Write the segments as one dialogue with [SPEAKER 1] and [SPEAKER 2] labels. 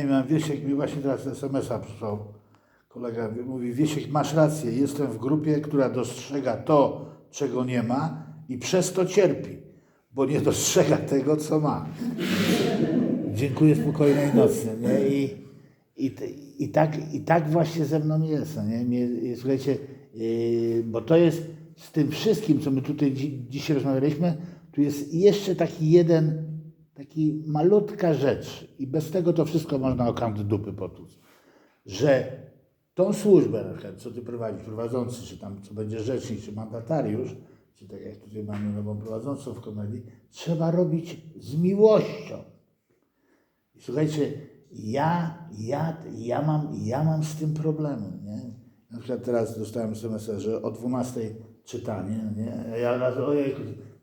[SPEAKER 1] Nie mam Wiesiek mi właśnie teraz SMS-a przysłał. Kolega mówi, Wiesiek, masz rację, jestem w grupie, która dostrzega to, czego nie ma i przez to cierpi, bo nie dostrzega tego, co ma. Dziękuję, spokojnej nocy. Nie? I, i, i, tak, I tak właśnie ze mną jest. no Nie? Mnie, słuchajcie, yy, bo to jest z tym wszystkim, co my tutaj dzi- dzisiaj rozmawialiśmy, tu jest jeszcze taki jeden, taki malutka rzecz i bez tego to wszystko można o kant dupy potłuc. Że tą służbę, co ty prowadzisz, prowadzący, czy tam, co będzie rzecznik, czy mandatariusz, czy tak jak tutaj mamy nową prowadzącą w komedii, trzeba robić z miłością. I słuchajcie, ja, ja, ja, mam, ja mam z tym problemy, nie? Na przykład teraz dostałem SMS, że o 12 czytanie, nie? Ja raz, ojej,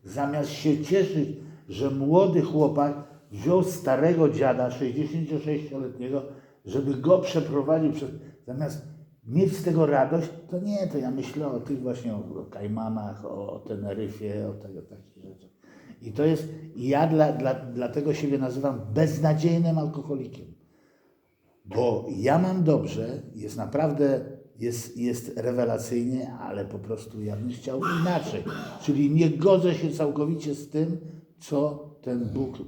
[SPEAKER 1] zamiast się cieszyć, że młody chłopak wziął starego dziada, 66-letniego, żeby go przeprowadził przez... Zamiast mieć z tego radość, to nie, to ja myślę o tych właśnie, o, Kajmanach, o, o Teneryfie, o tego, takich rzeczach. I to jest, i ja dla, dla, dlatego siebie nazywam beznadziejnym alkoholikiem. Bo ja mam dobrze, jest naprawdę, jest, jest rewelacyjnie, ale po prostu ja bym chciał inaczej. Czyli nie godzę się całkowicie z tym, co ten Bóg,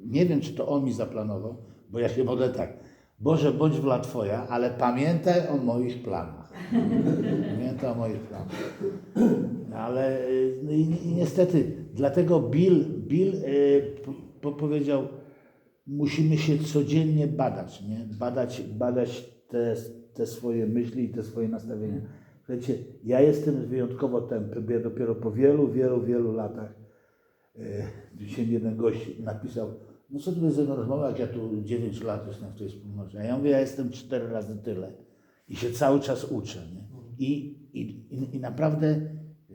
[SPEAKER 1] nie wiem, czy to On mi zaplanował, bo ja się modlę tak, Boże, bądź wola Twoja, ale pamiętaj o moich planach. Pamiętaj o moich planach. Ale y, no i, i niestety, dlatego Bill, Bill y, po, po powiedział, musimy się codziennie badać, nie? Badać, badać te, te swoje myśli i te swoje nastawienia. Słuchajcie, ja jestem wyjątkowo tępy, bo ja dopiero po wielu, wielu, wielu latach, dzisiaj mi jeden gość napisał, no co tu jest za rozmowa, jak ja tu 9 lat jestem w tej wspólnocie. A ja mówię, ja jestem 4 razy tyle i się cały czas uczę, nie? I, i, i, naprawdę e,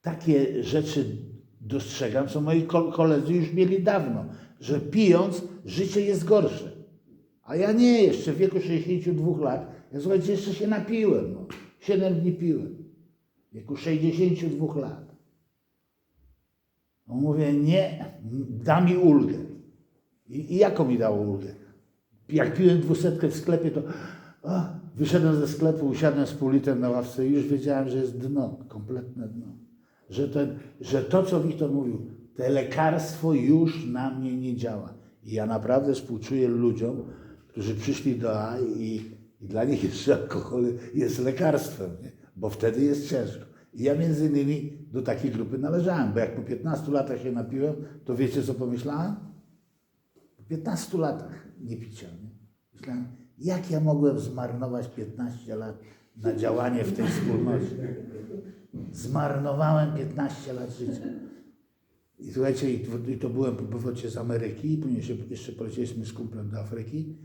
[SPEAKER 1] takie rzeczy dostrzegam, co moi ko- koledzy już mieli dawno, że pijąc życie jest gorsze. A ja nie, jeszcze w wieku 62 lat, ja słuchajcie, jeszcze się napiłem. No. 7 dni piłem. W wieku 62 lat. Mówię, nie, da mi ulgę. I, I jaką mi dało ulgę? Jak piłem dwusetkę w sklepie, to o, wyszedłem ze sklepu, usiadłem z pół litrem na ławce i już wiedziałem, że jest dno, kompletne dno. Że, ten, że to, co Wiktor mówił, te lekarstwo już na mnie nie działa. I ja naprawdę współczuję ludziom, którzy przyszli do A i, i dla nich jeszcze alkohol jest lekarstwem, nie? bo wtedy jest ciężko. I ja między innymi do takiej grupy należałem, bo jak po 15 latach się napiłem, to wiecie co pomyślałem? Po 15 latach nie picia. Nie? Myślałem, jak ja mogłem zmarnować 15 lat na działanie w tej wspólnocie. Zmarnowałem 15 lat życia. I słuchajcie, i to, byłem po powrocie z Ameryki, później się, jeszcze polecieliśmy z kumplem do Afryki,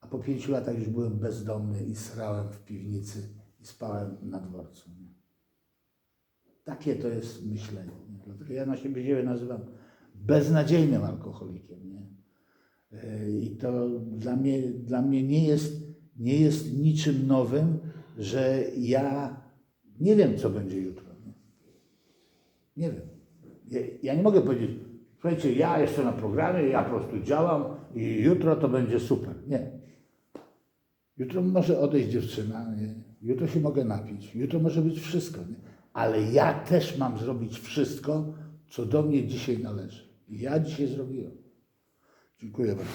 [SPEAKER 1] a po pięciu latach już byłem bezdomny i srałem w piwnicy i spałem na dworcu. Takie to jest myślenie. Nie? Dlatego ja na siebie siebie nazywam beznadziejnym alkoholikiem. Nie? E, I to dla mnie, dla mnie nie, jest, nie jest niczym nowym, że ja nie wiem, co będzie jutro. Nie, nie wiem. Ja, ja nie mogę powiedzieć, słuchajcie, ja jestem na programie, ja po prostu działam i jutro to będzie super. Nie. Jutro może odejść dziewczyna, nie? jutro się mogę napić, jutro może być wszystko. Nie? Ale ja też mam zrobić wszystko, co do mnie dzisiaj należy. Ja dzisiaj zrobiłem. Dziękuję bardzo.